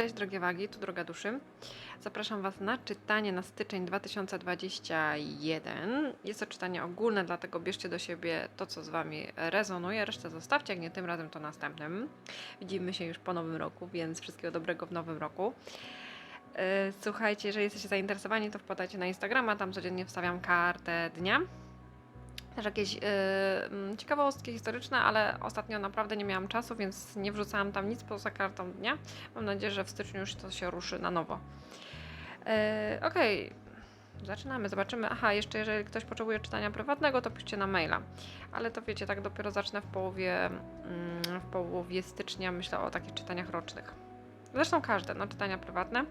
Cześć drogie wagi, tu droga duszy. Zapraszam Was na czytanie na styczeń 2021. Jest to czytanie ogólne, dlatego bierzcie do siebie to, co z Wami rezonuje, resztę zostawcie, jak nie tym razem, to następnym. Widzimy się już po nowym roku, więc wszystkiego dobrego w nowym roku. Yy, Słuchajcie, jeżeli jesteście zainteresowani, to wpadajcie na Instagrama, tam codziennie wstawiam kartę dnia. Też jakieś yy, ciekawostki historyczne, ale ostatnio naprawdę nie miałam czasu, więc nie wrzucałam tam nic poza kartą dnia. Mam nadzieję, że w styczniu już to się ruszy na nowo. Yy, Okej, zaczynamy, zobaczymy. Aha, jeszcze jeżeli ktoś potrzebuje czytania prywatnego, to piszcie na maila. Ale to wiecie, tak dopiero zacznę w połowie, mm, w połowie stycznia, myślę o takich czytaniach rocznych. Zresztą każde, no czytania prywatne,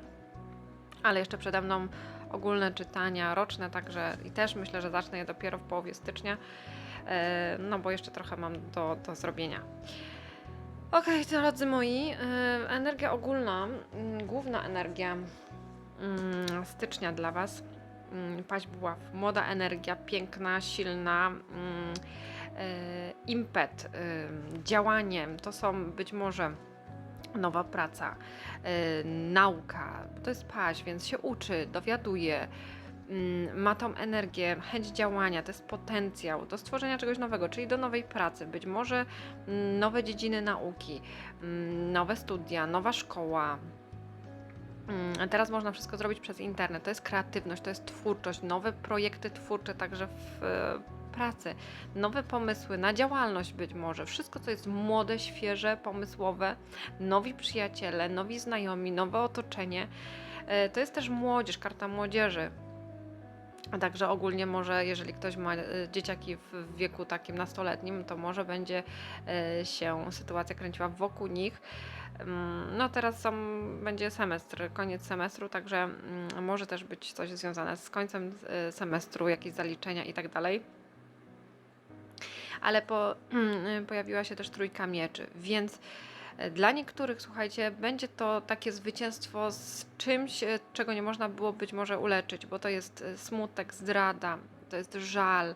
ale jeszcze przede mną ogólne czytania roczne, także i też myślę, że zacznę je dopiero w połowie stycznia, e, no bo jeszcze trochę mam do, do zrobienia. Okej, drodzy moi, e, energia ogólna, mm, główna energia mm, stycznia dla Was, mm, paź buław, młoda energia, piękna, silna, e, impet, działanie, to są być może nowa praca, y, nauka. To jest paź, więc się uczy, dowiaduje, mm, ma tą energię, chęć działania, to jest potencjał do stworzenia czegoś nowego, czyli do nowej pracy, być może mm, nowe dziedziny nauki, mm, nowe studia, nowa szkoła. Teraz można wszystko zrobić przez internet. To jest kreatywność, to jest twórczość, nowe projekty twórcze także w pracy, nowe pomysły na działalność być może. Wszystko, co jest młode, świeże, pomysłowe, nowi przyjaciele, nowi znajomi, nowe otoczenie. E, To jest też młodzież, karta młodzieży. A Także ogólnie może, jeżeli ktoś ma e, dzieciaki w wieku takim nastoletnim, to może będzie e, się sytuacja kręciła wokół nich. Mm, No teraz są, będzie semestr, koniec semestru, także mm, może też być coś związane z końcem semestru, jakieś zaliczenia i tak dalej. Ale po, pojawiła się też trójka mieczy, więc e, dla niektórych, słuchajcie, będzie to takie zwycięstwo z czymś, e, czego nie można było być może uleczyć, bo to jest e, smutek, zdrada, to jest żal,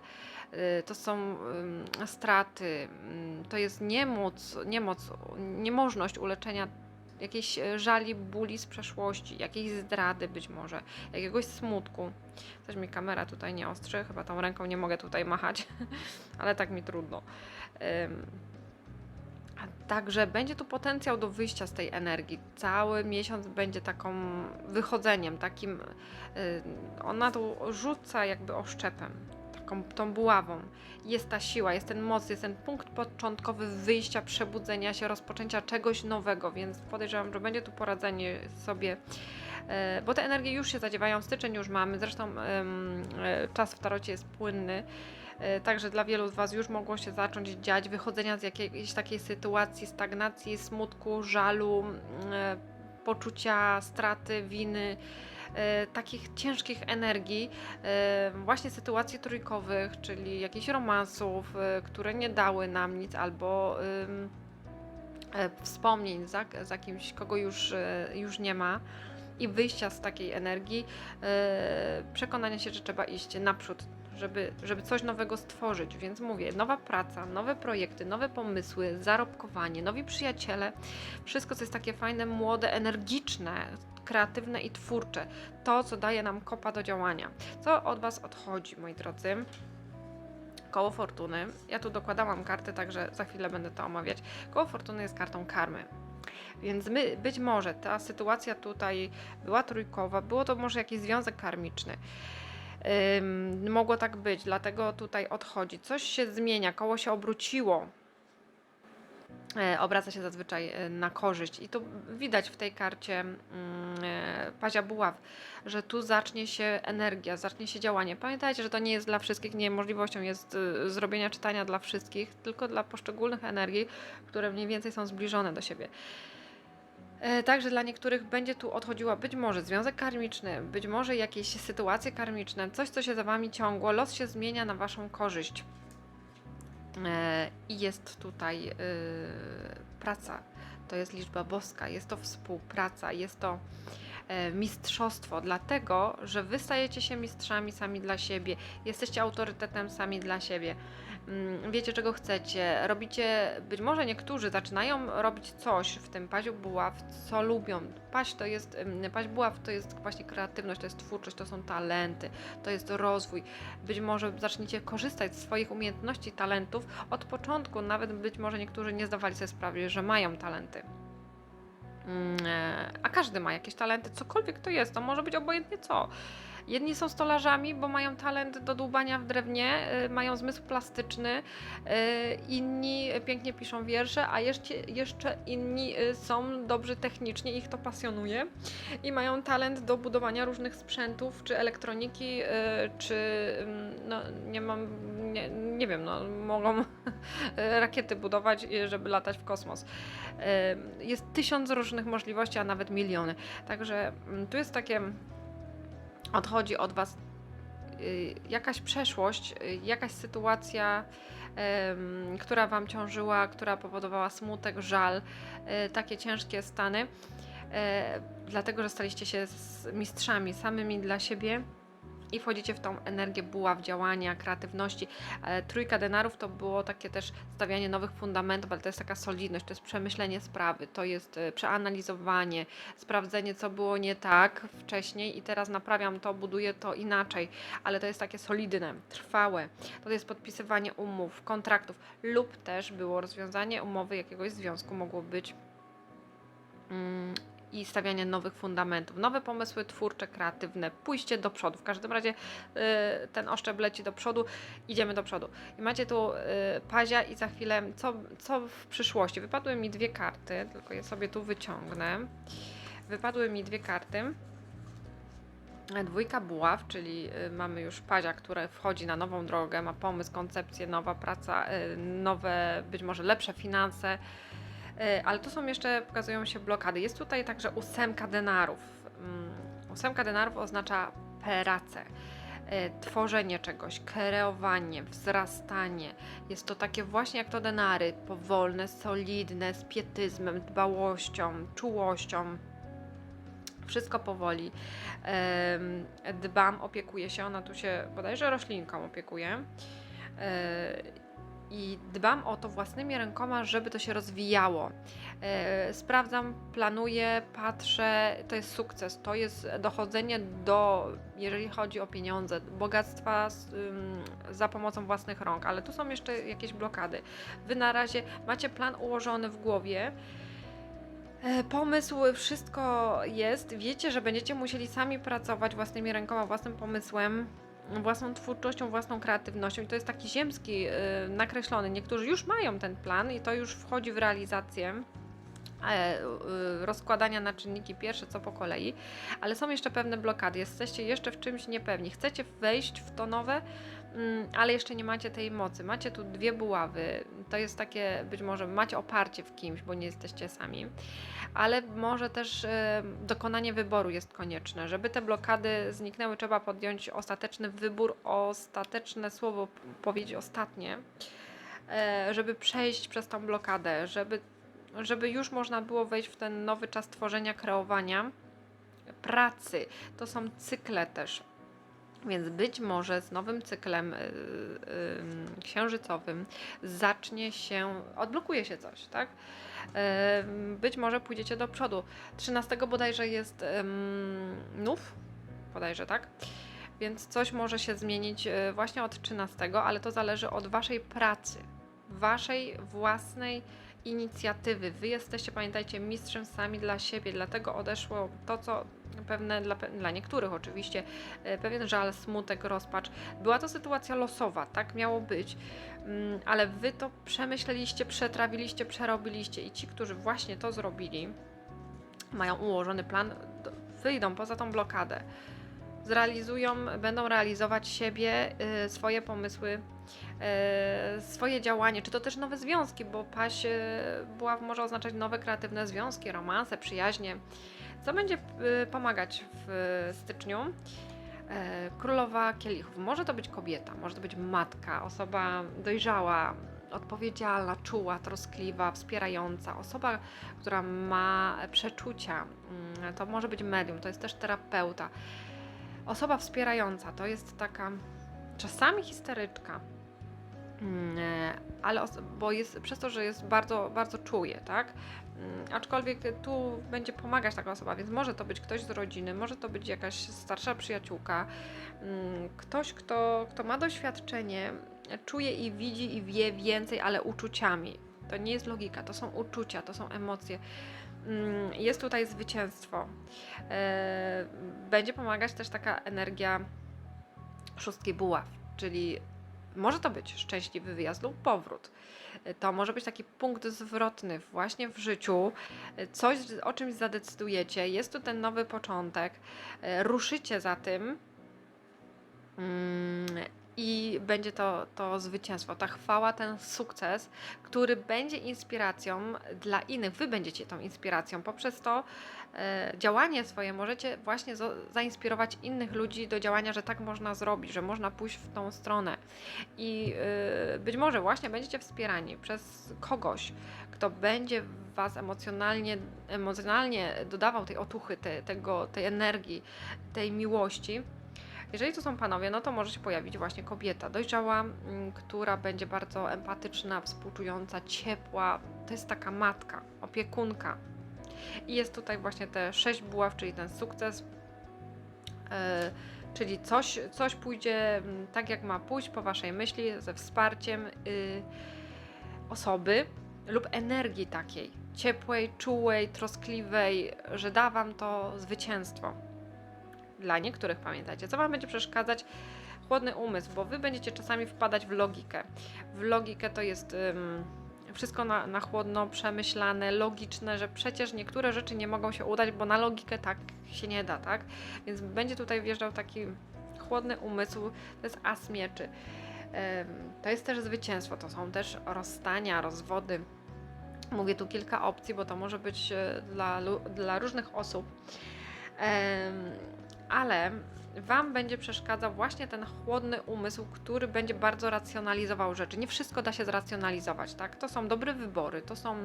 to są ym, straty, ym, to jest niemoc, niemoc, niemożność uleczenia jakiejś e, żali, bóli z przeszłości, jakiejś zdrady być może, jakiegoś smutku. Coś mi kamera tutaj nie ostrzy, chyba tą ręką nie mogę tutaj machać, ale tak mi trudno. Także będzie tu potencjał do wyjścia z tej energii. Cały miesiąc będzie taką wychodzeniem, takim. y, Ona tu rzuca jakby oszczepem, taką tą buławą. Jest ta siła, jest ten moc, jest ten punkt początkowy wyjścia, przebudzenia się, rozpoczęcia czegoś nowego, więc podejrzewam, że będzie tu poradzenie sobie. e, Bo te energie już się zadziewają, styczeń już mamy, zresztą e, czas w tarocie jest płynny. E, Także dla wielu z Was już mogło się zacząć dziać wychodzenia z jakiejś takiej sytuacji stagnacji, smutku, żalu, poczucia straty, winy, takich ciężkich energii, e, właśnie sytuacji trójkowych, czyli jakichś romansów, e, które nie dały nam nic, albo e, wspomnień za, za kimś, kogo już, e, już nie ma. I wyjścia z takiej energii, e, przekonania się, że trzeba iść naprzód, żeby, żeby coś nowego stworzyć. Więc mówię, nowa praca, nowe projekty, nowe pomysły, zarobkowanie, nowi przyjaciele, wszystko, co jest takie fajne, młode, energiczne, kreatywne i twórcze. To, co daje nam kopa do działania. Co od Was odchodzi, moi drodzy? Koło Fortuny. Ja tu dokładałam karty, także za chwilę będę to omawiać. Koło Fortuny jest kartą karmy. Więc my, być może ta sytuacja tutaj była trójkowa, było to może jakiś związek karmiczny. Ym, mogło tak być, dlatego tutaj odchodzi. Coś się zmienia, koło się obróciło. E, obraca się zazwyczaj e, na korzyść. I to widać w tej karcie mm, e, Pazia Buław, że tu zacznie się energia, zacznie się działanie. Pamiętajcie, że to nie jest dla wszystkich, nie możliwością jest zrobienia czytania dla wszystkich, tylko dla poszczególnych energii, które mniej więcej są zbliżone do siebie. Także dla niektórych będzie tu odchodziła być może związek karmiczny, być może jakieś sytuacje karmiczne, coś, co się za wami ciągło, los się zmienia na waszą korzyść. E, I jest tutaj y, praca, to jest liczba boska, jest to współpraca, jest to e, mistrzostwo, dlatego że wy stajecie się mistrzami sami dla siebie, jesteście autorytetem sami dla siebie. Mm, wiecie czego chcecie, robicie, być może niektórzy zaczynają robić coś w tym paźu buław, co lubią. Paź to jest, paź buław to jest właśnie kreatywność, to jest twórczość, to są talenty, to jest rozwój. Być może zaczniecie korzystać z swoich umiejętności, talentów od początku, nawet być może niektórzy nie zdawali sobie sprawy, że mają talenty. Mm, e, A każdy ma jakieś talenty, cokolwiek to jest, to może być obojętnie co. Jedni są stolarzami, bo mają talent do dłubania w drewnie, y, mają zmysł plastyczny, y, inni pięknie piszą wiersze, a jeszcze, jeszcze inni y, są dobrzy technicznie, ich to pasjonuje i mają talent do budowania różnych sprzętów, czy elektroniki, czy ym, no, nie mam, nie, nie wiem, no, mogą rakiety budować, żeby latać w kosmos. Jest tysiąc różnych możliwości, a nawet miliony. Także mm, tu jest takie odchodzi od Was y, jakaś przeszłość, y, jakaś sytuacja, która Wam ciążyła, która powodowała smutek, żal, y, takie ciężkie stany, dlatego że staliście się mistrzami samymi dla siebie. I wchodzicie w tą energię buław, działania, kreatywności. E, Trójka denarów to było takie też stawianie nowych fundamentów, ale to jest taka solidność, to jest przemyślenie sprawy, to jest e, przeanalizowanie, sprawdzenie, co było nie tak wcześniej i teraz naprawiam to, buduję to inaczej, ale to jest takie solidne, trwałe. To jest podpisywanie umów, kontraktów lub też było rozwiązanie umowy jakiegoś związku, mogło być mm, i stawianie nowych fundamentów, nowe pomysły twórcze, kreatywne, pójście do przodu. W każdym razie y, ten oszczep leci do przodu, idziemy do przodu. I macie tu y, pazia i za chwilę, co, co w przyszłości? Wypadły mi dwie karty, tylko je sobie tu wyciągnę. Wypadły mi dwie karty. Dwójka buław, czyli y, mamy już pazia, które wchodzi na nową drogę, ma pomysł, koncepcję, nowa praca, nowe, być może lepsze finanse, ale tu są jeszcze, pokazują się blokady. Jest tutaj także ósemka denarów. Mm, Ósemka denarów oznacza pracę, y, tworzenie czegoś, kreowanie, wzrastanie. Jest to takie właśnie jak to denary, powolne, solidne, z pietyzmem, dbałością, czułością. Wszystko powoli. Dbam, opiekuję się, ona tu się bodajże roślinką opiekuje. I dbam o to własnymi rękoma, żeby to się rozwijało. E, Sprawdzam, planuję, patrzę, to jest sukces, to jest dochodzenie do, jeżeli chodzi o pieniądze, bogactwa za pomocą własnych rąk, ale tu są jeszcze jakieś blokady. Wy na razie macie plan ułożony w głowie, E, Pomysł, wszystko jest. Wiecie, że będziecie musieli sami pracować własnymi rękoma, własnym pomysłem, własną twórczością, własną kreatywnością. I to jest taki ziemski, e, nakreślony. Niektórzy już mają ten plan i to już wchodzi w realizację. e, e, Rozkładania na czynniki pierwsze, co po kolei, ale są jeszcze pewne blokady. Jesteście jeszcze w czymś niepewni. Chcecie wejść w to nowe, ale jeszcze nie macie tej mocy. Macie tu dwie buławy. To jest takie, być może macie oparcie w kimś, bo nie jesteście sami ale może też e, dokonanie wyboru jest konieczne. Żeby te blokady zniknęły, trzeba podjąć ostateczny wybór, ostateczne słowo powiedzieć ostatnie, e, żeby przejść przez tą blokadę, żeby, żeby już można było wejść w ten nowy czas tworzenia, kreowania, pracy. To są cykle też. Więc być może z nowym cyklem y, y, y, księżycowym zacznie się, odblokuje się coś, tak? Być może pójdziecie do przodu. 13 bodajże jest nów, bodajże tak. Więc coś może się zmienić właśnie od 13, ale to zależy od Waszej pracy, Waszej własnej inicjatywy. Wy jesteście, pamiętajcie, mistrzem sami dla siebie, dlatego odeszło to, co pewne dla, dla niektórych oczywiście, e, pewien żal, smutek, rozpacz. Była to sytuacja losowa, tak miało być, Mm, ale wy to przemyśleliście, przetrawiliście, przerobiliście i ci, którzy właśnie to zrobili, mają ułożony plan, wyjdą poza tą blokadę. Zrealizują, będą realizować siebie, y, swoje pomysły, y, swoje działanie, czy to też nowe związki, bo paś y, była może oznaczać nowe kreatywne związki, romanse, przyjaźnie. Co będzie y, pomagać w styczniu? E, Królowa kielichów. Może to być kobieta, może to być matka, osoba dojrzała, odpowiedzialna, czuła, troskliwa, wspierająca, osoba, która ma przeczucia. Mm, To może być medium, to jest też terapeuta. Osoba wspierająca to jest taka czasami histeryczka. Mm, e, ale bo jest przez to, że jest bardzo, bardzo czuje, tak? Mm, Aczkolwiek tu będzie pomagać taka osoba, więc może to być ktoś z rodziny, może to być jakaś starsza przyjaciółka, mm, ktoś, kto, kto ma doświadczenie, czuje i widzi i wie więcej, ale uczuciami. To nie jest logika, to są uczucia, to są emocje. Mm, Jest tutaj zwycięstwo. E, Będzie pomagać też taka energia szóstki buław, czyli może to być szczęśliwy wyjazd lub powrót. To może być taki punkt zwrotny właśnie w życiu, coś o czymś zadecydujecie, jest tu ten nowy początek, e, ruszycie za tym. Mm, i będzie to, to zwycięstwo, ta chwała, ten sukces, który będzie inspiracją dla innych. Wy będziecie tą inspiracją. Poprzez to e, działanie swoje możecie właśnie zainspirować innych ludzi do działania, że tak można zrobić, że można pójść w tą stronę. I y, być może właśnie będziecie wspierani przez kogoś, kto będzie Was emocjonalnie, emocjonalnie dodawał tej otuchy, te, tego, tej energii, tej miłości. Jeżeli to są panowie, no to może się pojawić właśnie kobieta dojrzała, mm, która będzie bardzo empatyczna, współczująca, ciepła. To jest taka matka, opiekunka. I jest tutaj właśnie te sześć buław, czyli ten sukces, e, czyli coś, coś pójdzie mm, tak, jak ma pójść po Waszej myśli, ze wsparciem y, osoby lub energii takiej, ciepłej, czułej, troskliwej, że da Wam to zwycięstwo. Dla niektórych pamiętajcie, co Wam będzie przeszkadzać? Chłodny umysł, bo Wy będziecie czasami wpadać w logikę. W logikę to jest ym, wszystko na, na chłodno, przemyślane, logiczne, że przecież niektóre rzeczy nie mogą się udać, bo na logikę tak się nie da, tak? Więc będzie tutaj wjeżdżał taki chłodny umysł, to jest as mieczy. To jest też zwycięstwo, to są też rozstania, rozwody. Mówię tu kilka opcji, bo to może być e, dla, dla różnych osób. Ale Wam będzie przeszkadzał właśnie ten chłodny umysł, który będzie bardzo racjonalizował rzeczy. Nie wszystko da się zracjonalizować, tak? To są dobre wybory, to są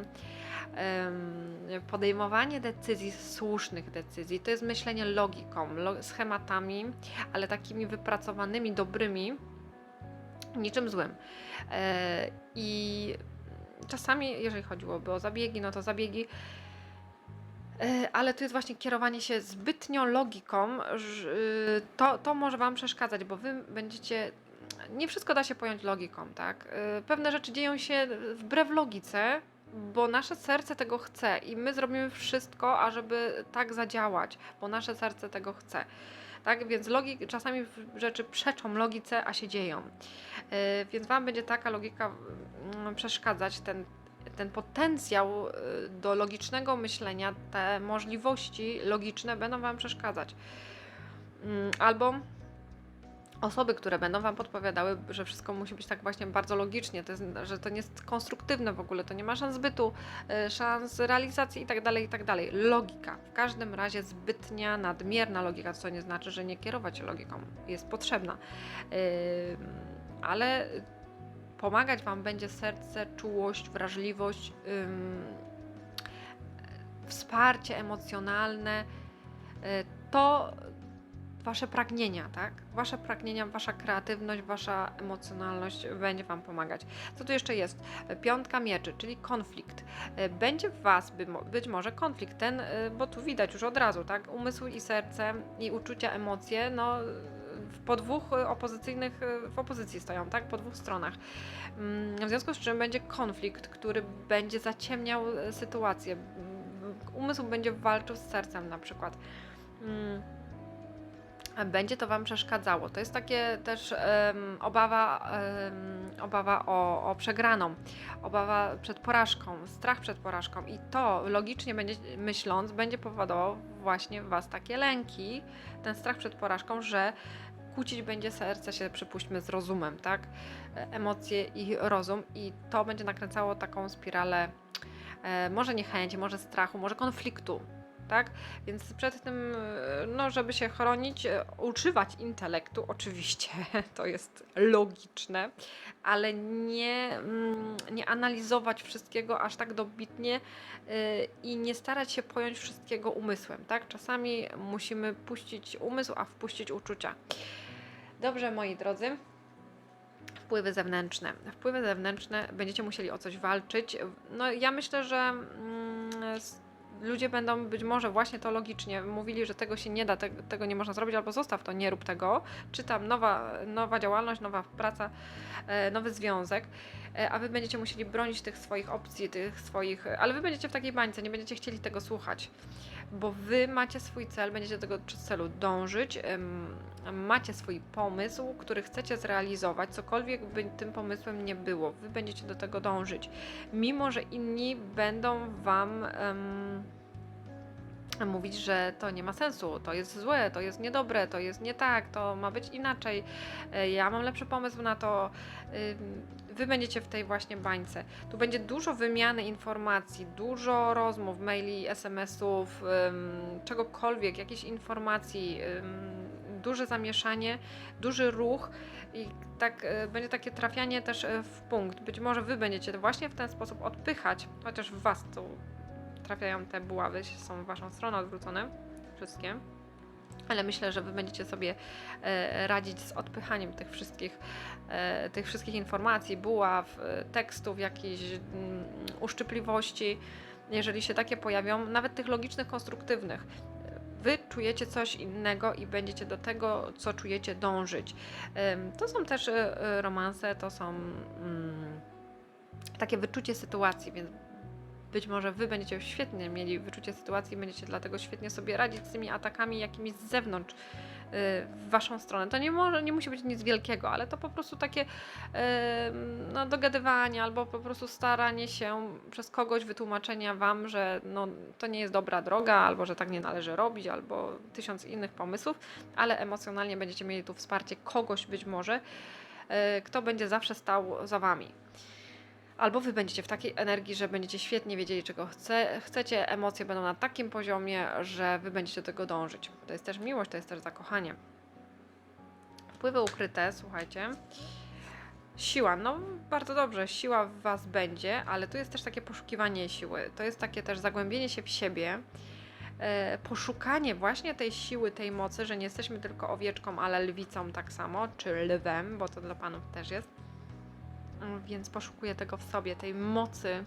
em, podejmowanie decyzji, słusznych decyzji, to jest myślenie logiką, lo, schematami, ale takimi wypracowanymi, dobrymi, niczym złym. E, I czasami, jeżeli chodziłoby o zabiegi, no to zabiegi ale to jest właśnie kierowanie się zbytnio logiką, y, to, to może Wam przeszkadzać, bo Wy będziecie. Nie wszystko da się pojąć logiką, tak? Y, Pewne rzeczy dzieją się wbrew logice, bo nasze serce tego chce i my zrobimy wszystko, ażeby tak zadziałać, bo nasze serce tego chce. Tak, więc logik, czasami rzeczy przeczą logice, a się dzieją. Y, Więc Wam będzie taka logika mm, przeszkadzać, ten ten potencjał y, do logicznego myślenia, te możliwości logiczne będą Wam przeszkadzać. Mm, Albo osoby, które będą Wam podpowiadały, że wszystko musi być tak właśnie bardzo logicznie, to jest, że to nie jest konstruktywne w ogóle, to nie ma szans bytu, y, szans realizacji itd., itd. Logika. W każdym razie zbytnia, nadmierna logika, co nie znaczy, że nie kierować się logiką. Jest potrzebna. Ym, Ale pomagać Wam będzie serce, czułość, wrażliwość, ym, wsparcie emocjonalne, y, to Wasze pragnienia, tak? Wasze pragnienia, Wasza kreatywność, Wasza emocjonalność będzie Wam pomagać. Co tu jeszcze jest? Piątka mieczy, czyli konflikt. Y, Będzie w Was być może konflikt ten, y, bo tu widać już od razu, tak? Umysł i serce i uczucia, emocje, no po dwóch y, opozycyjnych, y, w opozycji stoją, tak? Po dwóch stronach. Mm, W związku z czym będzie konflikt, który będzie zaciemniał e, sytuację. Mm, Umysł będzie walczył z sercem na przykład. Mm, Będzie to Wam przeszkadzało. To jest takie też em, obawa, em, obawa o, o przegraną, obawa przed porażką, strach przed porażką. I to logicznie będzie, myśląc, będzie powodowało właśnie Was takie lęki, ten strach przed porażką, że kłócić będzie serce się, przypuśćmy, z rozumem, tak? E, Emocje i rozum, i to będzie nakręcało taką spiralę, e, może niechęci, może strachu, może konfliktu, tak? Więc przed tym, e, no, żeby się chronić, e, używać intelektu, oczywiście, to jest logiczne, ale nie, mm, nie analizować wszystkiego aż tak dobitnie i nie starać się pojąć wszystkiego umysłem, tak? Czasami musimy puścić umysł, a wpuścić uczucia. Dobrze, moi drodzy. Wpływy zewnętrzne. Wpływy zewnętrzne będziecie musieli o coś walczyć. No ja myślę, że mm, ludzie będą być może właśnie to logicznie mówili, że tego się nie da, te, tego nie można zrobić, albo zostaw to, nie rób tego. Czy tam nowa, nowa działalność, nowa praca, e, nowy związek, e, a wy będziecie musieli bronić tych swoich opcji, tych swoich, ale wy będziecie w takiej bańce, nie będziecie chcieli tego słuchać bo wy macie swój cel, będziecie do tego celu dążyć, macie swój pomysł, który chcecie zrealizować, cokolwiek by tym pomysłem nie było, wy będziecie do tego dążyć, mimo że inni będą wam em, mówić, że to nie ma sensu, to jest złe, to jest niedobre, to jest nie tak, to ma być inaczej, e, ja mam lepszy pomysł na to. Wy będziecie w tej właśnie bańce. Tu będzie dużo wymiany informacji, dużo rozmów, maili, SMS-ów, czegokolwiek, jakichś informacji, duże zamieszanie, duży ruch i tak y, będzie takie trafianie też y, w punkt. Być może wy będziecie właśnie w ten sposób odpychać, chociaż w was tu trafiają te buławy, są w waszą stronę odwrócone, wszystkie. Ale myślę, że wy będziecie sobie e, radzić z odpychaniem tych wszystkich, e, tych wszystkich informacji, buław, e, tekstów, jakichś mm, uszczypliwości, jeżeli się takie pojawią, nawet tych logicznych, konstruktywnych. Wy czujecie coś innego i będziecie do tego, co czujecie, dążyć. To są też romanse, to są mm, takie wyczucie sytuacji, więc być może wy będziecie świetnie mieli wyczucie sytuacji, będziecie dlatego świetnie sobie radzić z tymi atakami jakimiś z zewnątrz y, w waszą stronę. To nie może, nie musi być nic wielkiego, ale to po prostu takie em, no, dogadywanie albo po prostu staranie się przez kogoś wytłumaczenia wam, że no, to nie jest dobra droga, albo że tak nie należy robić, albo tysiąc innych pomysłów, ale emocjonalnie będziecie mieli tu wsparcie kogoś być może, y, kto będzie zawsze stał za wami. Albo wy będziecie w takiej energii, że będziecie świetnie wiedzieli, czego chce, chcecie, emocje będą na takim poziomie, że wy będziecie do tego dążyć. To jest też miłość, to jest też zakochanie. Wpływy ukryte, słuchajcie. Siła, no bardzo dobrze, siła w was będzie, ale tu jest też takie poszukiwanie siły. To jest takie też zagłębienie się w siebie, e, poszukanie właśnie tej siły, tej mocy, że nie jesteśmy tylko owieczką, ale lwicą tak samo, czy lwem, bo to dla panów też jest. Więc poszukuję tego w sobie, tej mocy,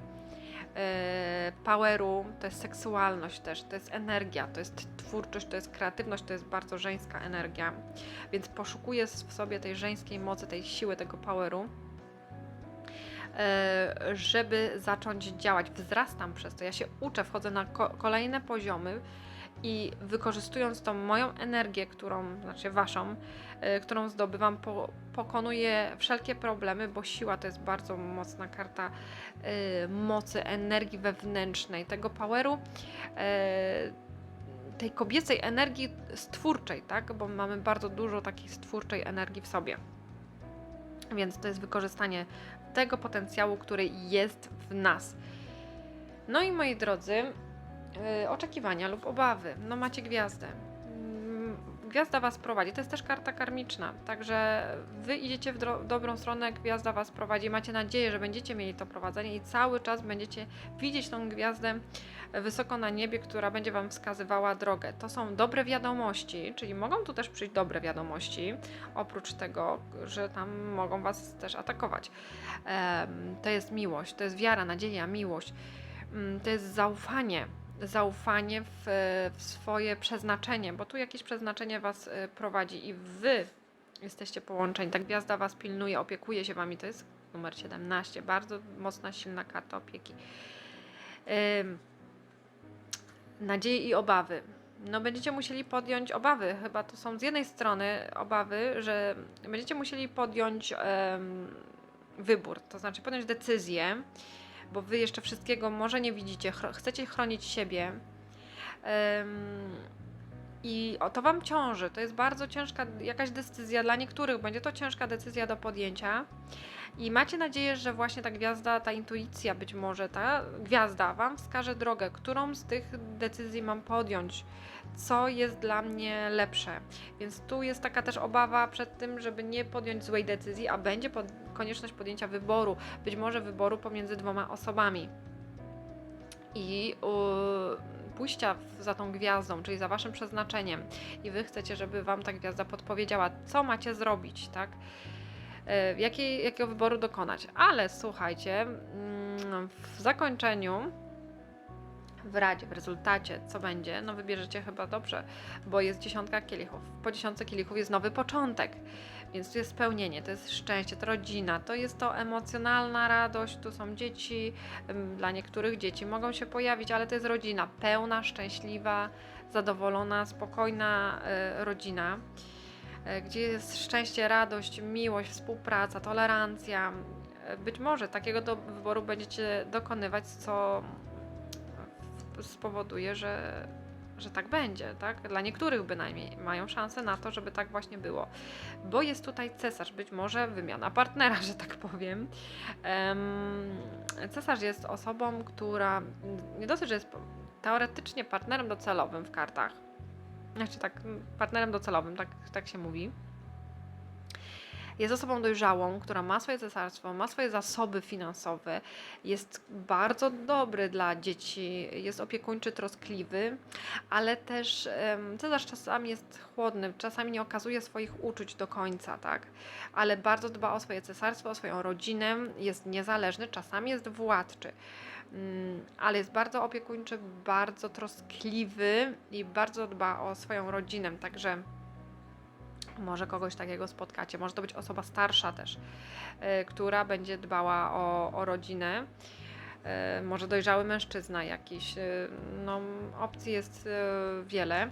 e, poweru, to jest seksualność też, to jest energia, to jest twórczość, to jest kreatywność, to jest bardzo żeńska energia. Więc poszukuję w sobie tej żeńskiej mocy, tej siły, tego poweru, e, żeby zacząć działać. Wzrastam przez to, ja się uczę, wchodzę na ko- kolejne poziomy i wykorzystując tą moją energię, którą, znaczy waszą, e, którą zdobywam, po, pokonuję wszelkie problemy, bo siła to jest bardzo mocna karta e, mocy, energii wewnętrznej, tego poweru, e, tej kobiecej energii stwórczej, tak? Bo mamy bardzo dużo takiej stwórczej energii w sobie. Więc to jest wykorzystanie tego potencjału, który jest w nas. No i moi drodzy, oczekiwania lub obawy. No macie gwiazdę. Mm, Gwiazda was prowadzi. To jest też karta karmiczna. Także wy idziecie w dobrą stronę, gwiazda was prowadzi. Macie nadzieję, że będziecie mieli to prowadzenie i cały czas będziecie widzieć tą gwiazdę wysoko na niebie, która będzie wam wskazywała drogę. To są dobre wiadomości, czyli mogą tu też przyjść dobre wiadomości, oprócz tego, że tam mogą was też atakować. To jest miłość, to jest wiara, nadzieja, miłość. Mm, To jest zaufanie. Zaufanie w, w swoje przeznaczenie, bo tu jakieś przeznaczenie Was y, prowadzi i Wy jesteście połączeni. Ta gwiazda Was pilnuje, opiekuje się Wami. To jest numer 17. Bardzo mocna, silna karta opieki. Nadzieje i obawy. No będziecie musieli podjąć obawy. Chyba to są z jednej strony obawy, że będziecie musieli podjąć wybór, to znaczy podjąć decyzję, bo wy jeszcze wszystkiego może nie widzicie, chcecie chronić siebie. Em, I to wam ciąży. To jest bardzo ciężka jakaś decyzja. Dla niektórych będzie to ciężka decyzja do podjęcia. I macie nadzieję, że właśnie ta gwiazda, ta intuicja być może, ta gwiazda wam wskaże drogę, którą z tych decyzji mam podjąć, co jest dla mnie lepsze. Więc tu jest taka też obawa przed tym, żeby nie podjąć złej decyzji, a będzie pod, konieczność podjęcia wyboru, być może wyboru pomiędzy dwoma osobami. I yy, pójścia za tą gwiazdą, czyli za waszym przeznaczeniem, i wy chcecie, żeby wam ta gwiazda podpowiedziała, co macie zrobić, tak? e, jakiej, jakiego wyboru dokonać. Ale słuchajcie, mm, w zakończeniu, w radzie, w rezultacie, co będzie, no wybierzecie chyba dobrze, bo jest dziesiątka kielichów. Po dziesiątce kielichów jest nowy początek, więc tu jest spełnienie, to jest szczęście, to rodzina, to jest to emocjonalna radość, tu są dzieci, dla niektórych dzieci mogą się pojawić, ale to jest rodzina pełna, szczęśliwa, zadowolona, spokojna e, rodzina e, gdzie jest szczęście, radość, miłość, współpraca, tolerancja. E, Być może takiego do wyboru będziecie dokonywać, co spowoduje, że, że tak będzie, tak? Dla niektórych bynajmniej mają szansę na to, żeby tak właśnie było. Bo jest tutaj cesarz, być może wymiana partnera, że tak powiem. Em, Cesarz jest osobą, która nie dosyć, że jest teoretycznie partnerem docelowym w kartach, znaczy tak, partnerem docelowym, tak, tak się mówi. Jest osobą dojrzałą, która ma swoje cesarstwo, ma swoje zasoby finansowe, jest bardzo dobry dla dzieci, jest opiekuńczy, troskliwy, ale też cesarz czasami jest chłodny, czasami nie okazuje swoich uczuć do końca, tak? Ale bardzo dba o swoje cesarstwo, o swoją rodzinę, jest niezależny, czasami jest władczy. Mm, ale jest bardzo opiekuńczy, bardzo troskliwy i bardzo dba o swoją rodzinę, także może kogoś takiego spotkacie. Może to być osoba starsza też, y, która będzie dbała o, o rodzinę. Y, Może dojrzały mężczyzna jakiś. y, No, opcji jest wiele.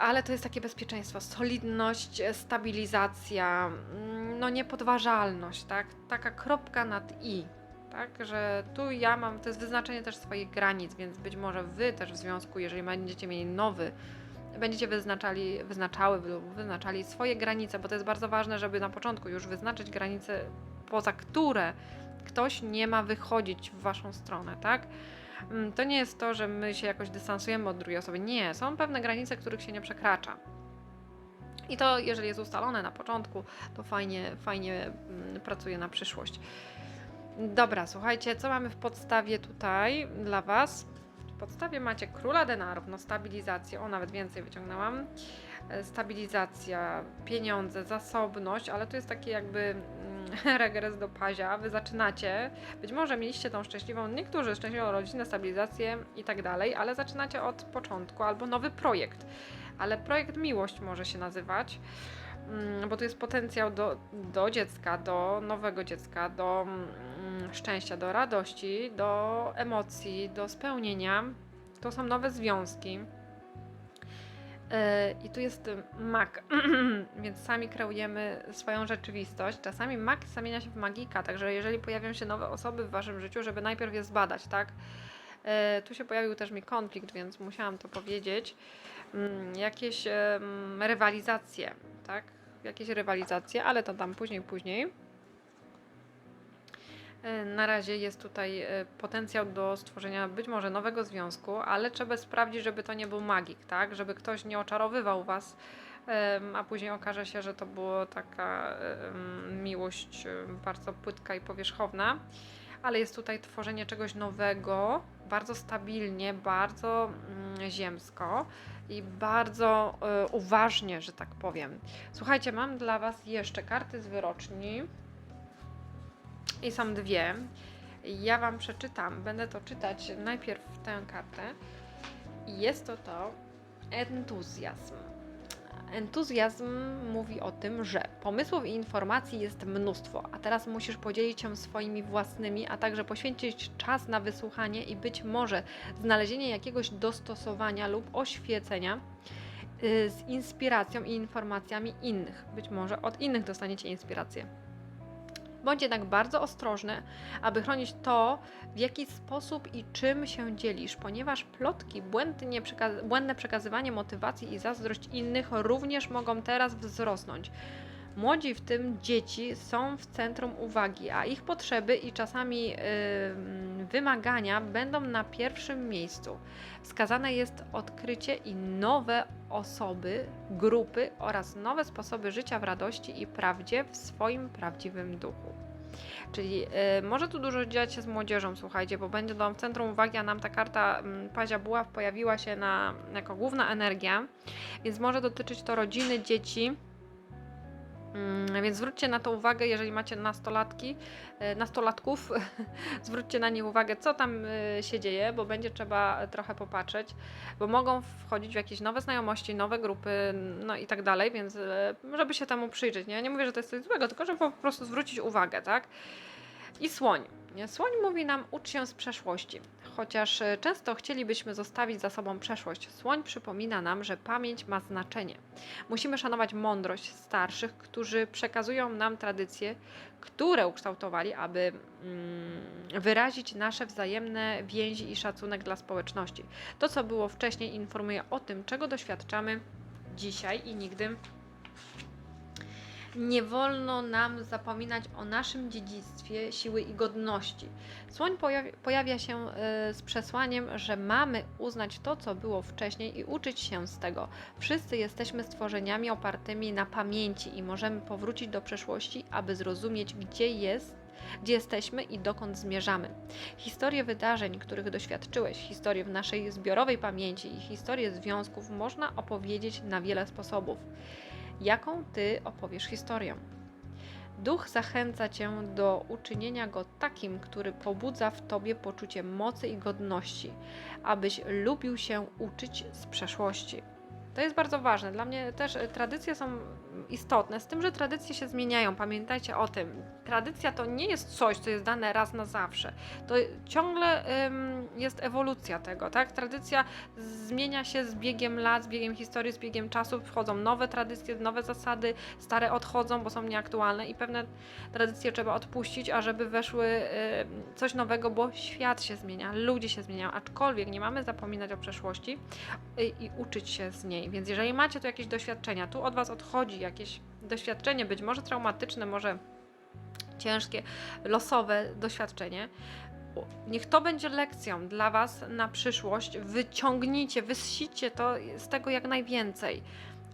Ale to jest takie bezpieczeństwo, solidność, e, stabilizacja, mm, no niepodważalność, tak? Taka kropka nad i, tak? Że tu ja mam, to jest wyznaczenie też swoich granic, więc być może wy też w związku, jeżeli będziecie mieli nowy, będziecie wyznaczali, wyznaczały lub wyznaczali swoje granice, bo to jest bardzo ważne, żeby na początku już wyznaczyć granice, poza które ktoś nie ma wychodzić w waszą stronę, tak? Mm, To nie jest to, że my się jakoś dystansujemy od drugiej osoby. Nie, są pewne granice, których się nie przekracza. I to, jeżeli jest ustalone na początku, to fajnie, fajnie mm, pracuje na przyszłość. Dobra, słuchajcie, co mamy w podstawie tutaj dla Was? W podstawie macie króla denarów, no stabilizację, o nawet więcej wyciągnęłam. E, Stabilizacja, pieniądze, zasobność, ale to jest taki jakby mm, regres do pazia. Wy zaczynacie, być może mieliście tą szczęśliwą, niektórzy szczęśliwą rodzinę, stabilizację i tak dalej, ale zaczynacie od początku albo nowy projekt. Ale projekt miłość może się nazywać bo tu jest potencjał do, do dziecka, do nowego dziecka, do mm, szczęścia, do radości, do emocji, do spełnienia. To są nowe związki. Yy, I tu jest mak, więc sami kreujemy swoją rzeczywistość. Czasami mak zamienia się w magika, także jeżeli pojawią się nowe osoby w waszym życiu, żeby najpierw je zbadać, tak? Yy, Tu się pojawił też mi konflikt, więc musiałam to powiedzieć. Mm, Jakieś rywalizacje, tak? Jakieś rywalizacje, ale to tam później, później. E, Na razie jest tutaj e, potencjał do stworzenia być może nowego związku, ale trzeba sprawdzić, żeby to nie był magik, tak? Żeby ktoś nie oczarowywał was, a później okaże się, że to była taka miłość bardzo płytka i powierzchowna. Ale jest tutaj tworzenie czegoś nowego, bardzo stabilnie, bardzo mm, ziemsko i bardzo e, uważnie, że tak powiem. Słuchajcie, mam dla Was jeszcze karty z wyroczni. I są dwie. Ja Wam przeczytam. Będę to czytać najpierw tę kartę. Jest to to entuzjazm. Entuzjazm mówi o tym, że pomysłów i informacji jest mnóstwo, a teraz musisz podzielić się swoimi własnymi, a także poświęcić czas na wysłuchanie i być może znalezienie jakiegoś dostosowania lub oświecenia y, z inspiracją i informacjami innych. Być może od innych dostaniecie inspirację. Bądź jednak bardzo ostrożny, aby chronić to, w jaki sposób i czym się dzielisz, ponieważ plotki, błędnie przekaz- błędne przekazywanie motywacji i zazdrość innych również mogą teraz wzrosnąć. Młodzi, w tym dzieci, są w centrum uwagi, a ich potrzeby i czasami yy, wymagania będą na pierwszym miejscu. Wskazane jest odkrycie i nowe osoby, grupy oraz nowe sposoby życia w radości i prawdzie w swoim prawdziwym duchu. Czyli y, może tu dużo dziać się z młodzieżą, słuchajcie, bo będzie w centrum uwagi, a nam ta karta mm, Pazia Buław pojawiła się na, jako główna energia, więc może dotyczyć to rodziny, dzieci, Więc zwróćcie na to uwagę, jeżeli macie nastolatki, e, nastolatków, zwróćcie na nie uwagę, co tam e, się dzieje, bo będzie trzeba trochę popatrzeć, bo mogą wchodzić w jakieś nowe znajomości, nowe grupy, no i tak dalej, więc e, żeby się temu przyjrzeć, nie? Nie mówię, że to jest coś złego, tylko żeby po prostu zwrócić uwagę, tak? I słoń. Słoń mówi nam ucz się z przeszłości. Chociaż e, często chcielibyśmy zostawić za sobą przeszłość, słoń przypomina nam, że pamięć ma znaczenie. Musimy szanować mądrość starszych, którzy przekazują nam tradycje, które ukształtowali, aby mm, wyrazić nasze wzajemne więzi i szacunek dla społeczności. To, co było wcześniej, informuje o tym, czego doświadczamy dzisiaj i nigdy nie wolno nam zapominać o naszym dziedzictwie siły i godności. Słoń pojawia, się y, z przesłaniem, że mamy uznać to, co było wcześniej i uczyć się z tego. Wszyscy jesteśmy stworzeniami opartymi na pamięci i możemy powrócić do przeszłości, aby zrozumieć, gdzie jest. Gdzie jesteśmy i dokąd zmierzamy. Historię wydarzeń, których doświadczyłeś, historię w naszej zbiorowej pamięci i historię związków można opowiedzieć na wiele sposobów jaką ty opowiesz historię. Duch zachęca cię do uczynienia go takim, który pobudza w tobie poczucie mocy i godności, abyś lubił się uczyć z przeszłości. To jest bardzo ważne. Dla mnie też e, tradycje są istotne, z tym, że tradycje się zmieniają. Pamiętajcie o tym. Tradycja to nie jest coś, co jest dane raz na zawsze. To ciągle ym, jest ewolucja tego, tak? Tradycja zmienia się z biegiem lat, z biegiem historii, z biegiem czasu. Wchodzą nowe tradycje, nowe zasady, stare odchodzą, bo są nieaktualne i pewne tradycje trzeba odpuścić, a żeby weszły y, coś nowego, bo świat się zmienia, ludzie się zmieniają, aczkolwiek nie mamy zapominać o przeszłości y, i uczyć się z niej. Więc jeżeli macie tu jakieś doświadczenia, tu od Was odchodzi jakieś doświadczenie, być może traumatyczne, może ciężkie, losowe doświadczenie, niech to będzie lekcją dla Was na przyszłość. Wyciągnijcie, wyssicie to z tego jak najwięcej,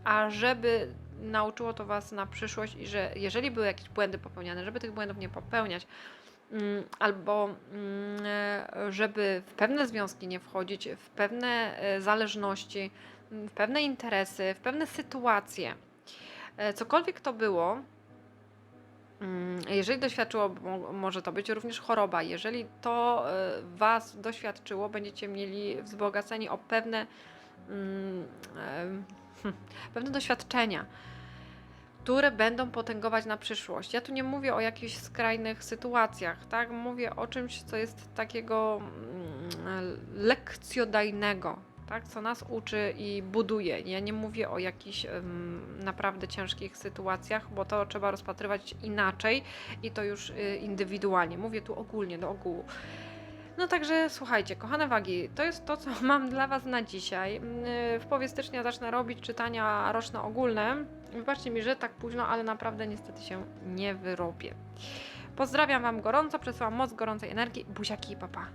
a żeby nauczyło to Was na przyszłość i że jeżeli były jakieś błędy popełniane, żeby tych błędów nie popełniać, mm, albo mm, e, żeby w pewne związki nie wchodzić, w pewne e, zależności, w pewne interesy, w pewne sytuacje. E, Cokolwiek to było, mm, jeżeli doświadczyło, mo- może to być również choroba. Jeżeli to e, Was doświadczyło, będziecie mieli wzbogaceni o pewne, mm, em, hm, pewne doświadczenia, które będą potęgować na przyszłość. Ja tu nie mówię o jakichś skrajnych sytuacjach, tak? Mówię o czymś, co jest takiego mm, lekcjodajnego, tak? Co nas uczy i buduje. Ja nie mówię o jakichś em, naprawdę ciężkich sytuacjach, bo to trzeba rozpatrywać inaczej i to już y, indywidualnie. Mówię tu ogólnie, do ogółu. No także słuchajcie, kochane wagi, to jest to, co mam dla Was na dzisiaj. Yy, W połowie stycznia zacznę robić czytania roczne ogólne. Wybaczcie mi, że tak późno, ale naprawdę niestety się nie wyrobię. Pozdrawiam Wam gorąco, przesyłam moc gorącej energii. Buziaki i papa.